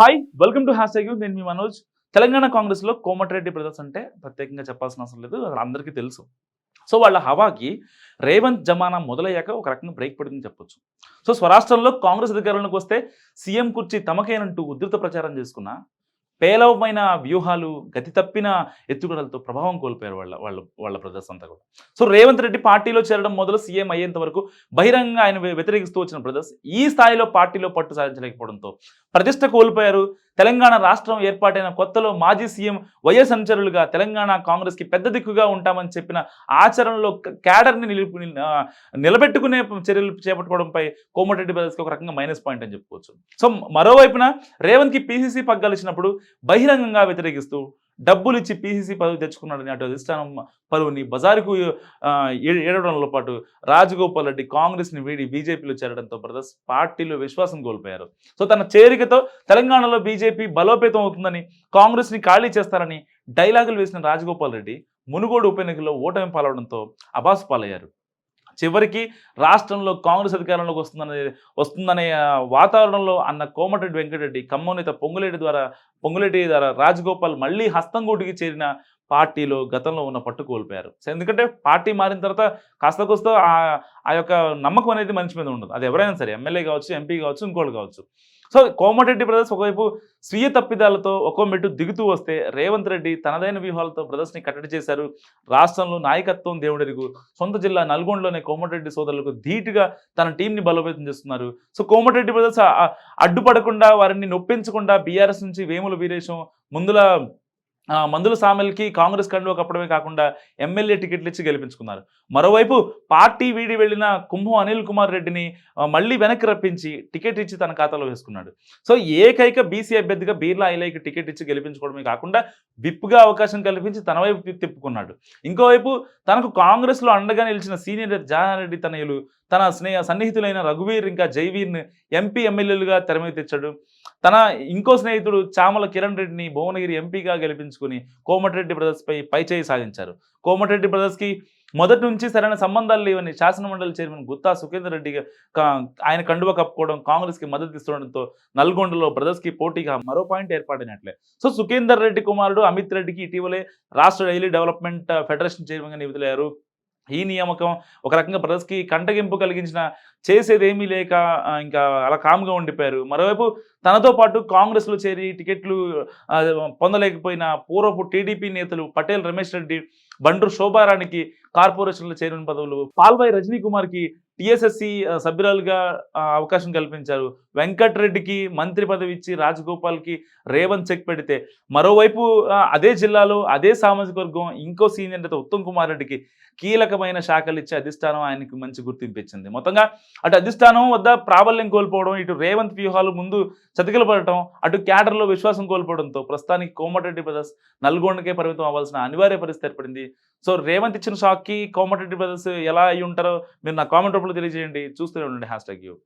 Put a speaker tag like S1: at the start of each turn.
S1: Hi welcome to hashtag నేను మీ మనోజ్. తెలంగాణ కాంగ్రెస్లో కోమటిరెడ్డి బ్రదర్స్ అంటే ప్రత్యేకంగా చెప్పాల్సిన అవసరం లేదు అది అందరికీ తెలుసు. సో వాళ్ళ హవాకి రేవంత్ జమానా మొదలయ్యాక ఒక రకంగా బ్రేక్ పడిందని చెప్పొచ్చు. సో స్వరాష్ట్రంలో కాంగ్రెస్ అధికారంలోకి వస్తే సీఎం కుర్చీ తమకేనంటూ ఉధృత ప్రచారం చేసుకున్న పేలవమైన వ్యూహాలు గతి తప్పిన ఎత్తుగడలతో ప్రభావం కోల్పోయారు వాళ్ళ వాళ్ళ వాళ్ళ బ్రదర్స్ అంతా కూడా. సో రేవంత్ రెడ్డి పార్టీలో చేరడం మొదలు సీఎం అయ్యేంత వరకు బహిరంగ ఆయన వ్యతిరేకిస్తూ వచ్చిన బ్రదర్స్ ఈ స్థాయిలో పార్టీలో పట్టు సాధించలేకపోవడంతో ప్రతిష్ట కోల్పోయారు. తెలంగాణ రాష్ట్రం ఏర్పాటైన కొత్తలో మాజీ సీఎం వైఎస్ అనుచరులుగా తెలంగాణ కాంగ్రెస్కి పెద్ద దిక్కుగా ఉంటామని చెప్పిన ఆచరణలో క్యాడర్ని నిలుపు నిలబెట్టుకునే చర్యలు చేపట్టుకోవడంపై కోమటిరెడ్డి బ్రదర్స్కి ఒక రకంగా మైనస్ పాయింట్ అని చెప్పుకోవచ్చు. సో మరోవైపున రేవంత్కి పీసీసీ పగ్గాలు ఇచ్చినప్పుడు బహిరంగంగా వ్యతిరేకిస్తూ డబ్బులు ఇచ్చి పీసీసీ పదవి తెచ్చుకున్నాడని అటు అధిష్టానం పలువురిని బజారుకు ఏ- ఏడవడంలో పాటు రాజగోపాల్ రెడ్డి కాంగ్రెస్ని వీడి బీజేపీలో చేరడంతో బ్రదర్స్ పార్టీలో విశ్వాసం కోల్పోయారు. సో తన చేరికతో తెలంగాణలో బీజేపీ బలోపేతం అవుతుందని కాంగ్రెస్ని ఖాళీ చేస్తారని డైలాగులు వేసిన రాజగోపాల్ రెడ్డి మునుగోడు ఉప ఎన్నికల్లో ఓటమి పాలవడంతో అబాసు పాలయ్యారు చివరికి రాష్ట్రంలో కాంగ్రెస్ అధికారంలోకి వస్తుందనే వస్తుందనే వాతావరణంలో అన్న కోమటిరెడ్డి వెంకటరెడ్డి ఖమ్మనేత పొంగులేటి ద్వారా పొంగులేటి ద్వారా రాజగోపాల్ మళ్ళీ హస్తంగూటికి చేరిన పార్టీలో గతంలో ఉన్న పట్టు కోల్పోయారు. సో ఎందుకంటే పార్టీ మారిన తర్వాత కాస్త కోస్త ఆ ఆ యొక్క నమ్మకం అనేది మనిషి మీద ఉండదు. అది ఎవరైనా సరే ఎమ్మెల్యే కావచ్చు ఎంపీ కావచ్చు ఇంకోళ్ళు కావచ్చు. సో కోమటిరెడ్డి బ్రదర్స్ ఒకవైపు స్వీయ తప్పిదాలతో ఒక్కో మెట్టు దిగుతూ వస్తే రేవంత్ రెడ్డి తనదైన వ్యూహాలతో బ్రదర్స్ని కట్టడి చేశారు. రాష్ట్రంలో నాయకత్వం దేవుడెరుగు. సొంత జిల్లా నల్గొండలోనే కోమటిరెడ్డి సోదరులకు ధీటుగా తన టీంని బలోపేతం చేస్తున్నారు. సో కోమటిరెడ్డి బ్రదర్స్ అడ్డుపడకుండా వారిని నొప్పించకుండా బీఆర్ఎస్ నుంచి వేముల వీరేశం ముందుల మందుల సామెల్కి కాంగ్రెస్ కండువా ఒకప్పుడమే కాకుండా ఎమ్మెల్యే టికెట్లు ఇచ్చి గెలిపించుకున్నారు. మరోవైపు పార్టీ వీడి వెళ్ళిన కుంభం అనిల్ కుమార్ రెడ్డిని మళ్ళీ వెనక్కి రప్పించి టికెట్ ఇచ్చి తన ఖాతాలో వేసుకున్నాడు. సో ఏకైక బీసీ అభ్యర్థిగా బీర్లా ఐలైకి టికెట్ ఇచ్చి గెలిపించుకోవడమే కాకుండా విప్పుగా అవకాశం కల్పించి తన వైపు తిప్పుకున్నాడు. ఇంకోవైపు తనకు కాంగ్రెస్లో అండగా నిలిచిన సీనియర్ జానారెడ్డి తనయులు తన స్నేహ సన్నిహితులైన రఘువీర్ ఇంకా జైవీర్ని ఎంపీ ఎమ్మెల్యేలుగా తెర మీద తెచ్చాడు. తన ఇంకో స్నేహితుడు చామల కిరణ్ రెడ్డిని భువనగిరి ఎంపీగా గెలిపించుకుని కోమటిరెడ్డి బ్రదర్స్పై పైచేయి సాధించారు. కోమటిరెడ్డి బ్రదర్స్కి మొదటి నుంచి సరైన సంబంధాలు లేవని శాసనమండలి చైర్మన్ గుత్తా సుఖేందర్ రెడ్డి ఆయన కండువ కప్పుకోవడం కాంగ్రెస్కి మద్దతు ఇస్తుండడంతో నల్గొండలో బ్రదర్స్కి పోటీగా మరో పాయింట్ ఏర్పడినట్లే. సో సుఖేందర్ రెడ్డి కుమారుడు అమిత్ రెడ్డికి ఇటీవలే రాష్ట్ర డైలీ డెవలప్మెంట్ ఫెడరేషన్ చైర్మన్గా నియమితులయ్యారు. ఈ నియామకం ఒక రకంగా బ్రదర్స్కి కంటగింపు కలిగించిన చేసేది ఏమీ లేక ఇంకా అలా కామ్గా ఉండిపోయారు. మరోవైపు తనతో పాటు కాంగ్రెస్లో చేరి టికెట్లు పొందలేకపోయిన పూర్వపు టీడీపీ నేతలు పటేల్ రమేష్ రెడ్డి బండ్రు శోభారానికి కార్పొరేషన్లో చైర్మన్ పదవులు. పాల్వాయి రజనీ కుమార్కి టీఎస్ఎస్సి సభ్యురాలుగా అవకాశం కల్పించారు. వెంకట్రెడ్డికి మంత్రి పదవి ఇచ్చి రాజగోపాల్కి రేవంత్ చెక్ పెడితే మరోవైపు అదే జిల్లాలో అదే సామాజిక వర్గం ఇంకో సీనియర్ నేత ఉత్తమ్ కుమార్ రెడ్డికి కీలకమైన శాఖలు ఇచ్చి అధిష్టానం ఆయనకి మంచి గుర్తింపు ఇచ్చింది. మొత్తంగా అటు అధిష్టానం వద్ద ప్రాబల్యం కోల్పోవడం ఇటు రేవంత్ వ్యూహాలు ముందు చతికిల పడటం అటు క్యాడర్లో విశ్వాసం కోల్పోవడంతో ప్రస్తుతానికి కోమటిరెడ్డి బ్రదర్స్ నల్గొండకే పరిమితం అవ్వాల్సిన అనివార్య పరిస్థితి ఏర్పడింది. సో రేవంత్ ఇచ్చిన షాక్కి కోమటిరెడ్డి బ్రదర్స్ ఎలా అయి ఉంటారో మీరు నా కామెంట్ రూపంలో తెలియజేయండి. చూస్తూనే ఉండండి హ్యాష్ ట్యాగ్ యూ.